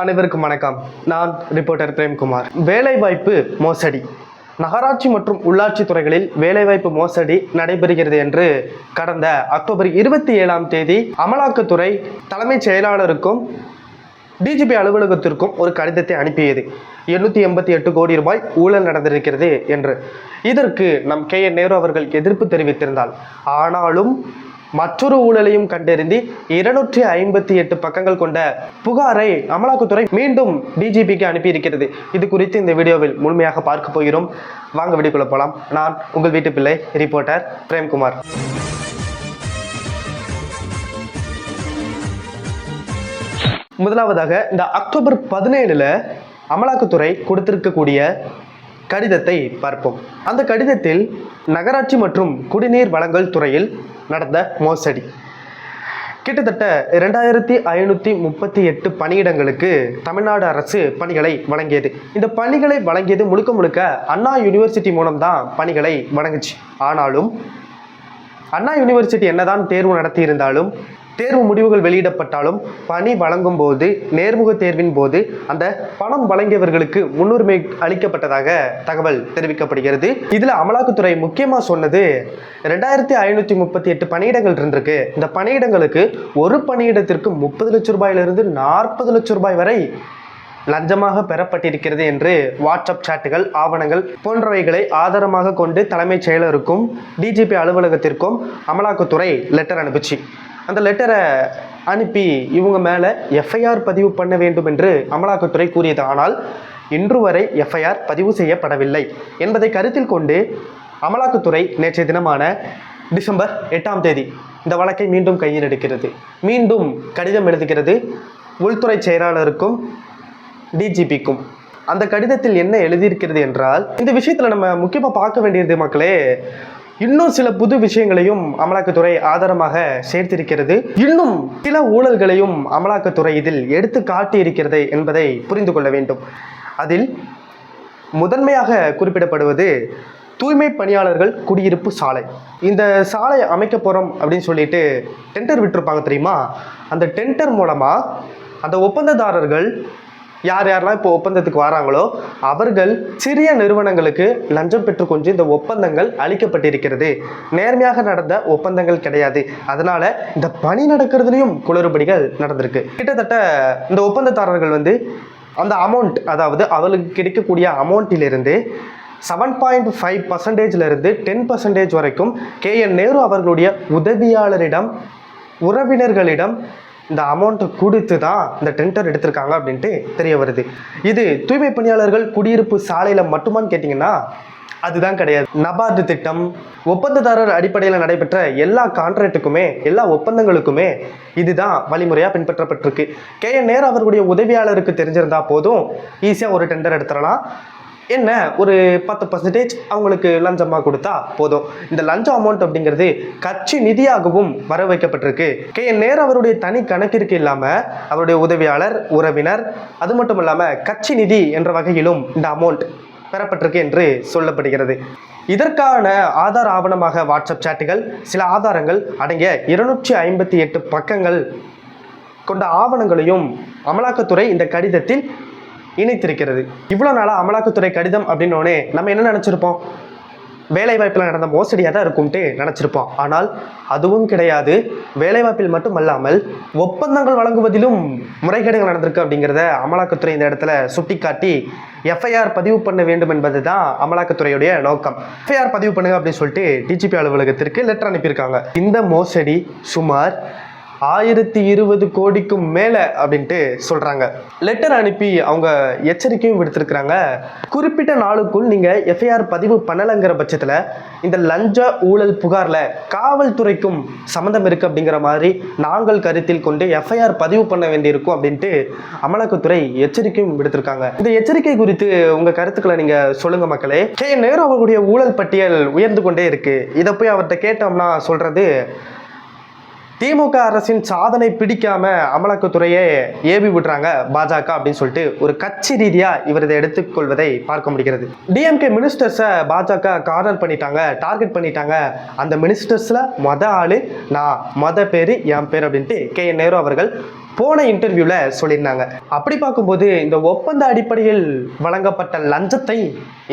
அனைவருக்கும் வணக்கம். நான் ரிப்போர்ட்டர் பிரேம்குமார். வேலைவாய்ப்பு மோசடி. நகராட்சி மற்றும் உள்ளாட்சி துறைகளில் வேலைவாய்ப்பு மோசடி நடைபெறுகிறது என்று கடந்த அக்டோபர் இருபத்தி ஏழாம் தேதி அமலாக்கத்துறை தலைமைச் செயலாளருக்கும் டிஜிபி அலுவலகத்திற்கும் ஒரு கடிதத்தை அனுப்பியது. எண்ணூற்றி எண்பத்தி எட்டு கோடி ரூபாய் ஊழல் நடந்திருக்கிறது என்று. இதற்கு நம் கே என் நேரு அவர்கள் எதிர்ப்பு தெரிவித்திருந்தால் ஆனாலும் மற்றொரு ஊழலையும் கண்டறிந்து இருநூற்றி ஐம்பத்தி எட்டு பக்கங்கள் கொண்ட புகாரை அமலாக்கத்துறை மீண்டும் டிஜிபிக்கு அனுப்பியிருக்கிறது. இது குறித்து இந்த வீடியோவில் முழுமையாக பார்க்க போகிறோம். வாங்க வீடியோக்குள்ள போகலாம் நான் உங்கள் வீட்டு பிள்ளை ரிப்போர்ட்டர் பிரேம்குமார். முதலாவதாக இந்த அக்டோபர் பதினேழுல அமலாக்கத்துறை கொடுத்திருக்கக்கூடிய கடிதத்தை பார்ப்போம். அந்த கடிதத்தில் நகராட்சி மற்றும் குடிநீர் வழங்கல் துறையில் நடந்த மோசடி. கிட்டத்தட்ட ரெண்டாயிரத்தி ஐநூற்றி முப்பத்தி எட்டு பணியிடங்களுக்கு தமிழ்நாடு அரசு பணிகளை வழங்கியது. இந்த பணிகளை வழங்கியது முழுக்க முழுக்க அண்ணா யூனிவர்சிட்டி மூலம்தான் பணிகளை வழங்குச்சு. ஆனாலும் அண்ணா யூனிவர்சிட்டி என்னதான் தேர்வு நடத்தியிருந்தாலும் தேர்வு முடிவுகள் வெளியிடப்பட்டாலும் பணி வழங்கும் போது நேர்முக தேர்வின் போது அந்த பணம் வழங்கியவர்களுக்கு முன்னுரிமை அளிக்கப்பட்டதாக தகவல் தெரிவிக்கப்படுகிறது. இதுல அமலாக்கத்துறை முக்கியமா சொன்னது ரெண்டாயிரத்தி ஐநூத்தி முப்பத்தி எட்டு பணியிடங்கள் இருந்திருக்கு. இந்த பணியிடங்களுக்கு ஒரு பணியிடத்திற்கு முப்பது லட்சம் ரூபாயிலிருந்து நாற்பது லட்சம் ரூபாய் வரை லஞ்சமாக பெறப்பட்டிருக்கிறது என்று வாட்ஸ்அப் சாட்டுகள் ஆவணங்கள் போன்றவைகளை ஆதாரமாக கொண்டு தலைமைச் செயலருக்கும் டிஜிபி அலுவலகத்திற்கும் அமலாக்கத்துறை லெட்டர் அனுப்பிச்சு. அந்த லெட்டரை அனுப்பி இவங்க மேலே எஃப்ஐஆர் பதிவு பண்ண வேண்டும் என்று அமலாக்கத்துறை கூறியது. ஆனால் இன்று வரை எஃப்ஐஆர் பதிவு செய்யப்படவில்லை என்பதை கருத்தில் கொண்டு அமலாக்கத்துறை நேற்றைய தினமான டிசம்பர் எட்டாம் தேதி இந்த வழக்கை மீண்டும் கையில் எடுக்கிறது. மீண்டும் கடிதம் எழுதுகிறது உள்துறை செயலாளருக்கும் டிஜிபிக்கும் அந்த கடிதத்தில் என்ன எழுதியிருக்கிறது என்றால் இந்த விஷயத்தில் நம்ம முக்கியமாக பார்க்க வேண்டியது மக்களே இன்னும் சில புது விஷயங்களையும் அமலாக்கத்துறை ஆதாரமாக சேர்த்திருக்கிறது. இன்னும் சில ஊழல்களையும் அமலாக்கத்துறை இதில் எடுத்து காட்டியிருக்கிறது என்பதை புரிந்து கொள்ள வேண்டும். அதில் முதன்மையாக குறிப்பிடப்படுவது தூய்மை பணியாளர்கள் குடியிருப்பு சாலை. இந்த சாலை அமைக்க போகிறோம் அப்படின்னு சொல்லிட்டு டெண்டர் விட்டுருப்பாங்க தெரியுமா? அந்த டெண்டர் மூலமாக அந்த ஒப்பந்ததாரர்கள் யார் யாரெல்லாம் இப்போ ஒப்பந்தத்துக்கு வராங்களோ அவர்கள் சிறிய நிறுவனங்களுக்கு லஞ்சம் பெற்றுக்கொண்டு இந்த ஒப்பந்தங்கள் அளிக்கப்பட்டிருக்கிறது. நேர்மையாக நடந்த ஒப்பந்தங்கள் கிடையாது. அதனால இந்த பணி நடக்கிறதுலையும் குளறுபடிகள் நடந்திருக்கு. கிட்டத்தட்ட இந்த ஒப்பந்ததாரர்கள் வந்து அந்த அமௌண்ட் அதாவது அவளுக்கு கிடைக்கக்கூடிய அமௌண்ட்டிலிருந்து செவன் பாயிண்ட் ஃபைவ் பர்சன்டேஜ்லேருந்து டென் பர்சன்டேஜ் வரைக்கும் கே என் நேரு அவர்களுடைய உதவியாளரிடம் உறவினர்களிடம் இந்த அமௌண்ட்டை கொடுத்து தான் இந்த டெண்டர் எடுத்திருக்காங்க அப்படின்ட்டு தெரிய வருது. இது தூய்மை பணியாளர்கள் குடியிருப்பு சாலையில் மட்டுமான்னு கேட்டிங்கன்னா அதுதான் கிடையாது. நபார்டு திட்டம் ஒப்பந்ததாரர் அடிப்படையில் நடைபெற்ற எல்லா கான்ட்ராக்ட்டுக்குமே எல்லா ஒப்பந்தங்களுக்குமே இதுதான் வழிமுறையாக பின்பற்றப்பட்டிருக்கு. கே. என். நேர் அவர்களுடைய உதவியாளருக்கு தெரிஞ்சிருந்தா போதும் ஈஸியாக ஒரு டெண்டர் எடுத்துடலாம். என்ன? ஒரு பத்து பர்சன்டேஜ் அவங்களுக்கு லஞ்சமாக கொடுத்தா போதும். இந்த லஞ்ச அமௌண்ட் அப்படிங்கிறது கட்சி நிதியாகவும் வர வைக்கப்பட்டிருக்கு கே என் நேர் அவருடைய தனி கணக்கிற்கு இல்லாமல் அவருடைய உதவியாளர் உறவினர் அது மட்டும் இல்லாமல் கட்சி நிதி என்ற வகையிலும் இந்த அமௌண்ட் பெறப்பட்டிருக்கு என்று சொல்லப்படுகிறது. இதற்கான ஆதார ஆவணமாக வாட்ஸ்அப் சாட்டுகள் சில ஆதாரங்கள் அடங்கிய இருநூற்றி ஐம்பத்தி எட்டு பக்கங்கள் கொண்ட ஆவணங்களையும் அமலாக்கத்துறை இந்த கடிதத்தில் இணைத்திருக்கிறது. இவ்வளோ நாளாக அமலாக்கத்துறை கடிதம் அப்படின்னோடனே நம்ம என்ன நினச்சிருப்போம்? வேலைவாய்ப்பில் நடந்த மோசடியாக தான் இருக்கும்ட்டு நினச்சிருப்போம். ஆனால் அதுவும் கிடையாது. வேலைவாய்ப்பில் மட்டும் அல்லாமல் ஒப்பந்தங்கள் வழங்குவதிலும் முறைகேடுகள் நடந்திருக்கு அப்படிங்கிறத அமலாக்கத்துறை இந்த இடத்துல சுட்டிக்காட்டி எஃப்ஐஆர் பதிவு பண்ண வேண்டும் என்பது தான் அமலாக்கத்துறையுடைய நோக்கம். எஃப்ஐஆர் பதிவு பண்ணுங்க அப்படின்னு சொல்லிட்டு டிஜிபி அலுவலகத்திற்கு லெட்டர் அனுப்பியிருக்காங்க. இந்த மோசடி சுமார் ஆயிரத்தி இருபது கோடிக்கும் மேலே அப்படின்ட்டு சொல்கிறாங்க லெட்டர் அனுப்பி அவங்க எச்சரிக்கையும் விடுத்திருக்கிறாங்க. குறிப்பிட்ட நாளுக்குள் நீங்கள் எஃப்ஐஆர் பதிவு பண்ணலைங்கிற பட்சத்தில் இந்த லஞ்ச ஊழல் புகாரில் காவல்துறைக்கும் சம்மந்தம் இருக்குது அப்படிங்கிற மாதிரி நாங்கள் கருத்தில் கொண்டு எஃப்ஐஆர் பதிவு பண்ண வேண்டியிருக்கும் அப்படின்ட்டு அமலாக்கத்துறை எச்சரிக்கையும் விடுத்திருக்காங்க. இந்த எச்சரிக்கை குறித்து உங்கள் கருத்துக்களை நீங்கள் சொல்லுங்கள் மக்களே. கே. நேரு அவர்களுடைய ஊழல் பட்டியல் உயர்ந்து கொண்டே இருக்குது இதை போய் அவர்கிட்ட கேட்டோம்னா சொல்கிறது திமுக அரசின் சாதனை பிடிக்காம அமலாக்கத்துறையே ஏவி விடுறாங்க பாஜக அப்படின்னு சொல்லிட்டு ஒரு கட்சி ரீதியா இவர் இதை எடுத்துக்கொள்வதை பார்க்க முடிகிறது. டிஎம்கே மினிஸ்டர்ஸை பாஜக கார்னர் பண்ணிட்டாங்க டார்கெட் பண்ணிட்டாங்க. அந்த மினிஸ்டர்ஸ்ல மத ஆளு நான் மத பேரு என் பேர் அப்படின்ட்டு கே என் நேரு அவர்கள் போன இன்டர்வியூவில் சொல்லியிருந்தாங்க. அப்படி பார்க்கும்போது இந்த ஒப்பந்த அடிப்படையில் வழங்கப்பட்ட லஞ்சத்தை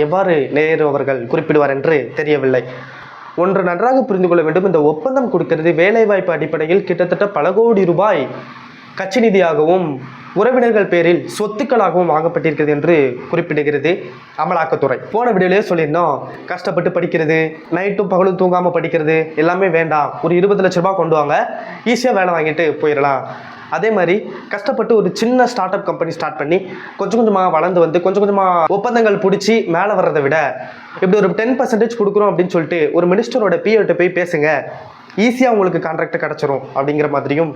எவ்வாறு நேரு அவர்கள் குறிப்பிடுவார் என்று தெரியவில்லை. ஒன்று நன்றாக புரிந்து கொள்ள வேண்டும். இந்த ஒப்பந்தம் கொடுக்கிறது வேலைவாய்ப்பு அடிப்படையில் கிட்டத்தட்ட பல கோடி ரூபாய் கட்சி நிதியாகவும் உறவினர்கள் பேரில் சொத்துக்களாகவும் வாங்கப்பட்டிருக்கிறது என்று குறிப்பிடுகிறது அமலாக்கத்துறை. போன வீடியோலயே சொல்லியிருந்தோம் கஷ்டப்பட்டு படிக்கிறது நைட்டும் பகலும் தூங்காமல் படிக்கிறது எல்லாமே வேண்டாம். ஒரு இருபது லட்ச ரூபா கொண்டு வாங்க ஈஸியாக வேலை வாங்கிட்டு போயிடலாம். அதே மாதிரி கஷ்டப்பட்டு ஒரு சின்ன ஸ்டார்ட் அப் கம்பெனி ஸ்டார்ட் பண்ணி கொஞ்சம் கொஞ்சமாக வளர்ந்து வந்து கொஞ்சம் கொஞ்சமாக ஒப்பந்தங்கள் பிடிச்சி மேலே வர்றதை விட இப்படி ஒரு டென் பர்சன்டேஜ் கொடுக்குறோம் அப்படின்னு சொல்லிட்டு ஒரு மினிஸ்டரோட பிஏட்ட போய் பேசுங்க. ஈஸியாக உங்களுக்கு கான்ட்ராக்ட் கிடச்சிரும் அப்படிங்கிற மாதிரியும்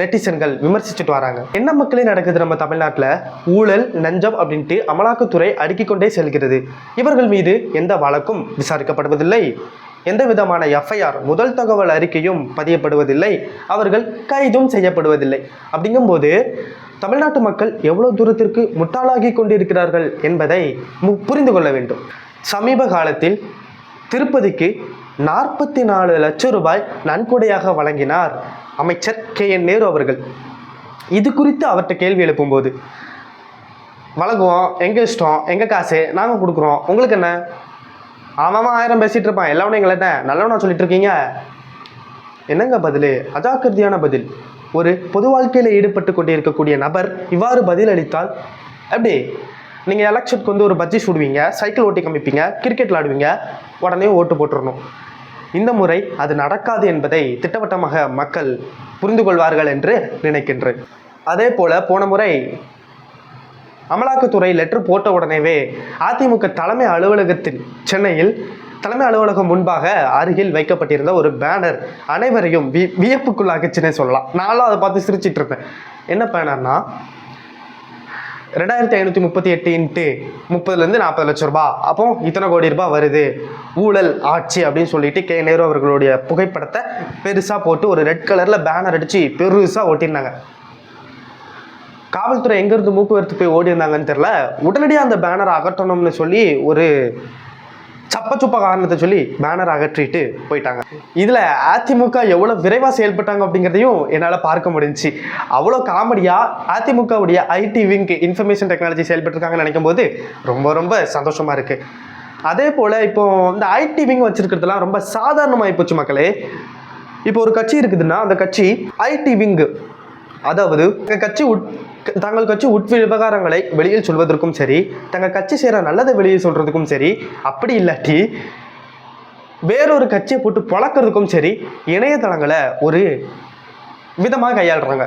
நெட்டிசன்கள் விமர்சிச்சுட்டு வராங்க. என்ன மக்களே நடக்குது நம்ம தமிழ்நாட்டில்? ஊழல் நஞ்சம் அப்படின்ட்டு அமலாக்கத்துறை அடுக்கிக் கொண்டே செல்கிறது. இவர்கள் மீது எந்த வழக்கும் விசாரிக்கப்படுவதில்லை. எந்த விதமான எஃப்ஐஆர் முதல் தகவல் அறிக்கையும் பதியப்படுவதில்லை. அவர்கள் கைதும் செய்யப்படுவதில்லை. அப்படிங்கும்போது தமிழ்நாட்டு மக்கள் எவ்வளோ தூரத்திற்கு முட்டாளாகி கொண்டிருக்கிறார்கள் என்பதை மு- புரிந்து கொள்ள வேண்டும். சமீப காலத்தில் திருப்பதிக்கு நாற்பத்தி நாலு லட்சம் ரூபாய் நன்கொடையாக வழங்கினார் அமைச்சர் கே. என். நேரு அவர்கள். இது குறித்து அவர்கிட்ட கேள்வி எழுப்பும்போது வழங்குவோம் எங்கள் இஷ்டம் எங்கள் காசு நாங்கள் கொடுக்குறோம் உங்களுக்கு என்ன? அவன் ஆயிரம் பேசிட்டு இருப்பான். எல்லாமே எங்கள்கிட்ட நல்லவனா சொல்லிட்டு இருக்கீங்க என்னங்க பதில்? அஜாக்கிரதையான பதில். ஒரு பொது வாழ்க்கையில் ஈடுபட்டு கொண்டிருக்கக்கூடிய நபர் இவ்வாறு பதில் அளித்தால் அப்படி நீங்கள் எலெக்ஷனுக்கு வந்து ஒரு பஜ்ஜி சுடுவீங்க சைக்கிள் ஓட்டி காமிப்பீங்க கிரிக்கெட் விளாடுவீங்க உடனே ஓட்டு போட்டுடணும் இந்த முறை அது நடக்காது என்பதை திட்டவட்டமாக மக்கள் புரிந்து கொள்வார்கள் என்று நினைக்கின்றேன். அதே போல் போன முறை அமலாக்கத்துறை லெட்டர் போட்ட உடனேவே அதிமுக தலைமை அலுவலகத்தில் சென்னையில் தலைமை அலுவலகம் முன்பாக அருகில் வைக்கப்பட்டிருந்த ஒரு பேனர் அனைவரையும் வி வியப்புக்குள்ளாக்குச்சுன்னே சொல்லலாம். நானும் அதை பார்த்து சிரிச்சிட்டு இருப்பேன். என்ன பேனர்னா ரெண்டாயிரத்தி ஐநூற்றி முப்பத்தி எட்டு இன்ட்டு முப்பதுலேருந்து நாற்பது லட்சம் ரூபாய் அப்போ இத்தனை கோடி ரூபாய் வருது. ஊழல் ஆட்சி அப்படின்னு சொல்லிட்டு கே. நேரு அவர்களுடைய புகைப்படத்தை பெருசாக போட்டு ஒரு ரெட் கலரில் பேனர் அடித்து பெருசாக ஒட்டியிருந்தாங்க காவல்துறை எங்கேருந்து மூக்குவரத்து போய் ஓடி இருந்தாங்கன்னு தெரில உடனடியாக அந்த பேனரை அகற்றணும்னு சொல்லி ஒரு சப்ப சுப்ப காரணத்தை சொல்லி பேனர் அகற்றிட்டு போயிட்டாங்க. இதில் அதிமுக எவ்வளோ விரைவாக செயல்பட்டாங்க அப்படிங்கிறதையும் என்னால் பார்க்க முடிஞ்சுச்சு. அவ்வளோ காமெடியாக அதிமுகவுடைய ஐடி விங்க் இன்ஃபர்மேஷன் டெக்னாலஜி செயல்பட்டுருக்காங்கன்னு நினைக்கும் போது ரொம்ப ரொம்ப சந்தோஷமாக இருக்குது அதே போல் இப்போ இந்த ஐடி விங் வச்சுருக்கிறதுலாம் ரொம்ப சாதாரணமாக போச்சு மக்களே. இப்போ ஒரு கட்சி இருக்குதுன்னா அந்த கட்சி ஐடி விங்கு அதாவது எங்கள் கட்சி உட் தங்கள் கட்சி உட்வி விவகாரங்களை வெளியில் சொல்வதற்கும் சரி தங்கள் கட்சி செய்கிற நல்லதை வெளியில் சொல்கிறதுக்கும் சரி அப்படி இல்லாட்டி வேறொரு கட்சியை போட்டு பழக்கிறதுக்கும் சரி இணையதளங்களை ஒரு விதமாக கையாளுறாங்க.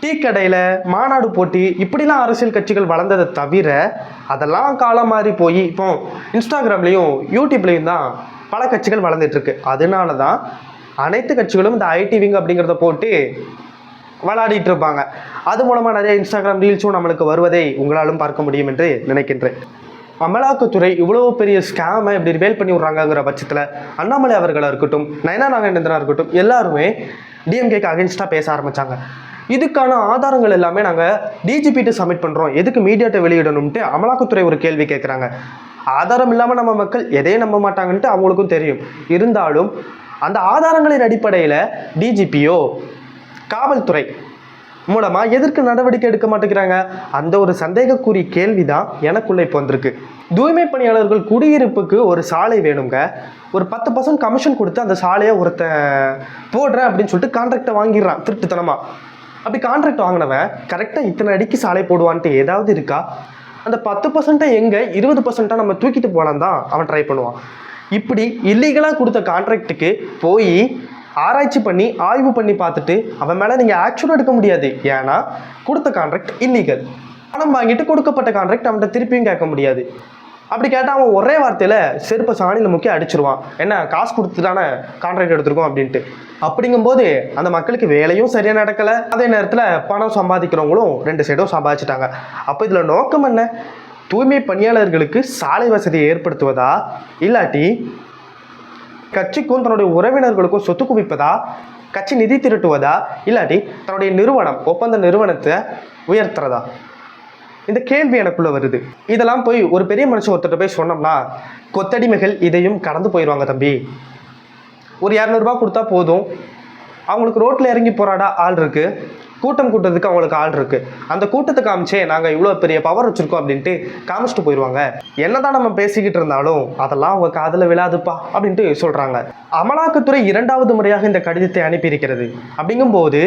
டீ கடையில் மாநாடு போட்டி இப்படிலாம் அரசியல் கட்சிகள் வளர்ந்ததை தவிர அதெல்லாம் காலம் மாறி போய் இப்போ இன்ஸ்டாகிராம்லேயும் யூடியூப்லேயும் தான் பல கட்சிகள் வளர்ந்துட்டு இருக்கு. அதனால தான் அனைத்து கட்சிகளும் இந்த ஐடி விங் அப்படிங்கிறத போட்டு விளையாடிட்டு இருப்பாங்க அது மூலமாக நிறைய இன்ஸ்டாகிராம் ரீல்ஸும் நம்மளுக்கு வருவதை உங்களாலும் பார்க்க முடியும் என்று நினைக்கின்றேன். அமலாக்கத்துறை இவ்வளோ பெரிய ஸ்கேமை இப்படி ரிவேல் பண்ணி விட்றாங்கங்கிற பட்சத்தில் அண்ணாமலை அவர்களாக இருக்கட்டும் நயனா நாகேந்திரனாக இருக்கட்டும் எல்லாருமே டிஎம்கேக்கு அகேன்ஸ்டாக பேச ஆரம்பித்தாங்க இதுக்கான ஆதாரங்கள் எல்லாமே நாங்கள் டிஜிபிட்டு சப்மிட் பண்ணுறோம் எதுக்கு மீடியாட்ட வெளியிடணும்ட்டு அமலாக்கத்துறை ஒரு கேள்வி கேட்குறாங்க ஆதாரம் இல்லாமல் நம்ம மக்கள் எதையும் நம்ப மாட்டாங்கன்ட்டு அவங்களுக்கும் தெரியும். இருந்தாலும் அந்த ஆதாரங்களின் அடிப்படையில் டிஜிபியோ காவல்துறை மூலமா எதற்கு நடவடிக்கை எடுக்க மாட்டேங்கிறாங்க. அந்த ஒரு சந்தேகக்குரிய கேள்வி தான் எனக்குள்ள இப்போ வந்திருக்கு. தூய்மை பணியாளர்கள் குடியிருப்புக்கு ஒரு சாலை வேணுங்க. ஒரு பத்து பர்சன்ட் கமிஷன் கொடுத்து அந்த சாலையை ஒருத்தன் போடுறேன் அப்படின்னு சொல்லிட்டு கான்ட்ராக்டை வாங்கிடுறான் திருட்டுத்தனமா. அப்படி கான்ட்ராக்ட் வாங்கினவன் கரெக்டாக இத்தனை அடிக்கு சாலை போடுவான்ட்டு ஏதாவது இருக்கா? அந்த பத்து பர்சன்ட்டை எங்கே? இருபது பர்சன்ட்டாக நம்ம தூக்கிட்டு போகலாம் தான் அவன் ட்ரை பண்ணுவான். இப்படி இல்லீகலாக கொடுத்த கான்ட்ராக்டுக்கு போய் ஆராய்ச்சி பண்ணி ஆய்வு பண்ணி பார்த்துட்டு அவன் மேலே நீங்கள் ஆக்ஷன் எடுக்க முடியாது. ஏன்னா கொடுத்த கான்ட்ராக்ட் இல்லீகல் பணம் வாங்கிட்டு கொடுக்கப்பட்ட கான்ட்ராக்ட் அவன்கிட்ட திருப்பியும் கேட்க முடியாது. அப்படி கேட்டால் அவன் ஒரே வார்த்தையில் செருப்பை சாணியில் முக்கிய அடிச்சிருவான். என்ன காசு கொடுத்து தானே கான்ட்ராக்ட் எடுத்திருக்கோம் அப்படின்ட்டு. அப்படிங்கும்போது அந்த மக்களுக்கு வேலையும் சரியாக நடக்கலை. அதே நேரத்தில் பணம் சம்பாதிக்கிறவங்களும் ரெண்டு சைடும் சம்பாதிச்சிட்டாங்க. அப்போ இதில் நோக்கம் என்ன? தூய்மை பணியாளர்களுக்கு சாலை வசதியை ஏற்படுத்துவதா? இல்லாட்டி கட்சிக்கும் தன்னுடைய உறவினர்களுக்கும் சொத்து குவிப்பதா? கட்சி நிதி திரட்டுவதா? இல்லாட்டி தன்னுடைய நிறுவனம் ஒப்பந்த நிறுவனத்தை உயர்த்துறதா? இந்த கேள்வி எனக்குள்ள வருது. இதெல்லாம் போய் ஒரு பெரிய மனுஷன் ஒருத்தர் போய் சொன்னோம்னா கொத்தடிமைகள் இதையும் கடந்து போயிடுவாங்க தம்பி. ஒரு இரநூறுபா கொடுத்தா போதும். அவங்களுக்கு ரோட்டில் இறங்கி போராட ஆள் இருக்குது கூட்டம் கூட்டத்துக்கு அவங்களுக்கு ஆள் இருக்கு. அந்த கூட்டத்தை காமிச்சே நாங்கள் இவ்வளோ பெரிய பவர் வச்சிருக்கோம் அப்படின்ட்டு காமிச்சிட்டு போயிடுவாங்க என்னதான் நம்ம பேசிக்கிட்டு இருந்தாலும் அதெல்லாம் அவங்க காதில் விழாதுப்பா அப்படின்ட்டு சொல்கிறாங்க அமலாக்கத்துறை இரண்டாவது முறையாக இந்த கடிதத்தை அனுப்பியிருக்கிறது. அப்படிங்கும்போது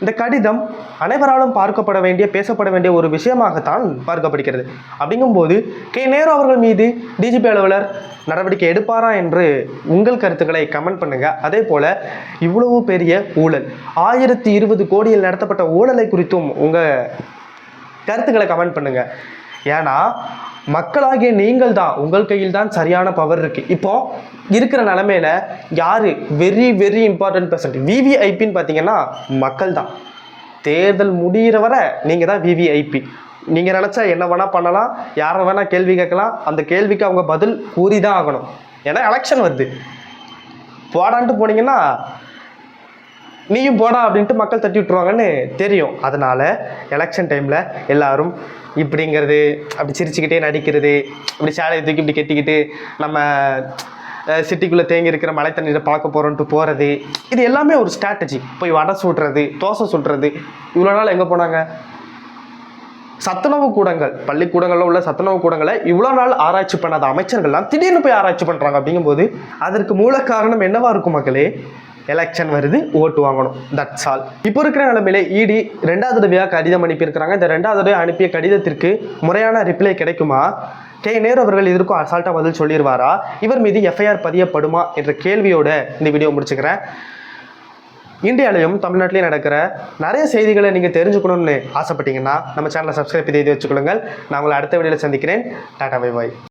இந்த கடிதம் அனைவராலும் பார்க்கப்பட வேண்டிய பேசப்பட வேண்டிய ஒரு விஷயமாகத்தான் பார்க்கப்படுகிறது. அப்படிங்கும்போது கே. நேரு அவர்கள் மீது டிஜிபி அலுவலர் நடவடிக்கை எடுப்பாரா என்று உங்கள் கருத்துக்களை கமெண்ட் பண்ணுங்க. அதே போல இவ்வளவு பெரிய ஊழல் ஆயிரத்தி இருபது கோடியில் நடத்தப்பட்ட ஊழலை குறித்தும் உங்கள் கருத்துக்களை கமெண்ட் பண்ணுங்க. ஏன்னா மக்களாகிய நீங்கள் தான் உங்கள் கையில் தான் சரியான பவர் இருக்கு. இப்போ இருக்கிற நிலமையில யார் வெரி வெரி இம்பார்ட்டன்ட் பர்சன்ட் விவிஐபின்னு பார்த்தீங்கன்னா மக்கள் தான் தேர்தல் முடிகிற வரை நீங்கள் தான் விவிஐபி நீங்கள் நினச்சா என்ன வேணால் பண்ணலாம் யாரை வேணால் கேள்வி கேட்கலாம் அந்த கேள்விக்கு அவங்க பதில் கூறி தான் ஆகணும். ஏன்னா எலெக்ஷன் வருது. போடான்ட்டு போனீங்கன்னா நீயும் போடா அப்படின்ட்டு மக்கள் தட்டி விட்டுருவாங்கன்னு தெரியும். அதனால் எலெக்ஷன் டைமில் எல்லாரும் இப்படிங்கிறது அப்படி சிரிச்சுக்கிட்டே நடிக்கிறது இப்படி சேலையை தூக்கி இப்படி கட்டிக்கிட்டு நம்ம சிட்டிக்குள்ளே தேங்கி இருக்கிற மழை தண்ணீரை பார்க்க போகிறோன்ட்டு போகிறது இது எல்லாமே ஒரு ஸ்ட்ராட்டஜி போய் வடை சுடுறது தோசை சுடுறது இவ்வளோ நாள் எங்கே போனாங்க? சத்துணவு கூடங்கள் பள்ளிக்கூடங்களில் உள்ள சத்துணவு கூடங்களை இவ்வளோ நாள் ஆராய்ச்சி பண்ணாத அமைச்சர்கள்லாம் திடீர்னு போய் ஆராய்ச்சி பண்ணுறாங்க அப்படிங்கும்போது அதற்கு மூல காரணம் என்னவா இருக்கும் மக்களே? எலெக்ஷன் வருது ஓட்டு வாங்கணும். தட்ஸ் ஆல் இப்போ இருக்கிற நிலைமையில இடி ரெண்டாவது தடவையாக கடிதம் அனுப்பியிருக்கிறாங்க. இந்த ரெண்டாவது தடவை அனுப்பிய கடிதத்திற்கு முறையான ரிப்ளை கிடைக்குமா? கே. நேரு அவர்கள் இதற்கும் அசால்ட்டாக பதில் சொல்லிடுவாரா இவர் மீது எஃப்ஐஆர் பதியப்படுமா என்ற கேள்வியோட இந்த வீடியோ முடிச்சுக்கிறேன். இந்தியாலையும் தமிழ்நாட்டிலையும் நடக்கிற நிறைய செய்திகளை நீங்கள் தெரிஞ்சுக்கணும்னு ஆசைப்பட்டீங்கன்னா நம்ம சேனலை சப்ஸ்கிரைப் செய்து வச்சுக்கொள்ளுங்கள். நான் உங்களை அடுத்த வீடியோவில் சந்திக்கிறேன். Tata bye bye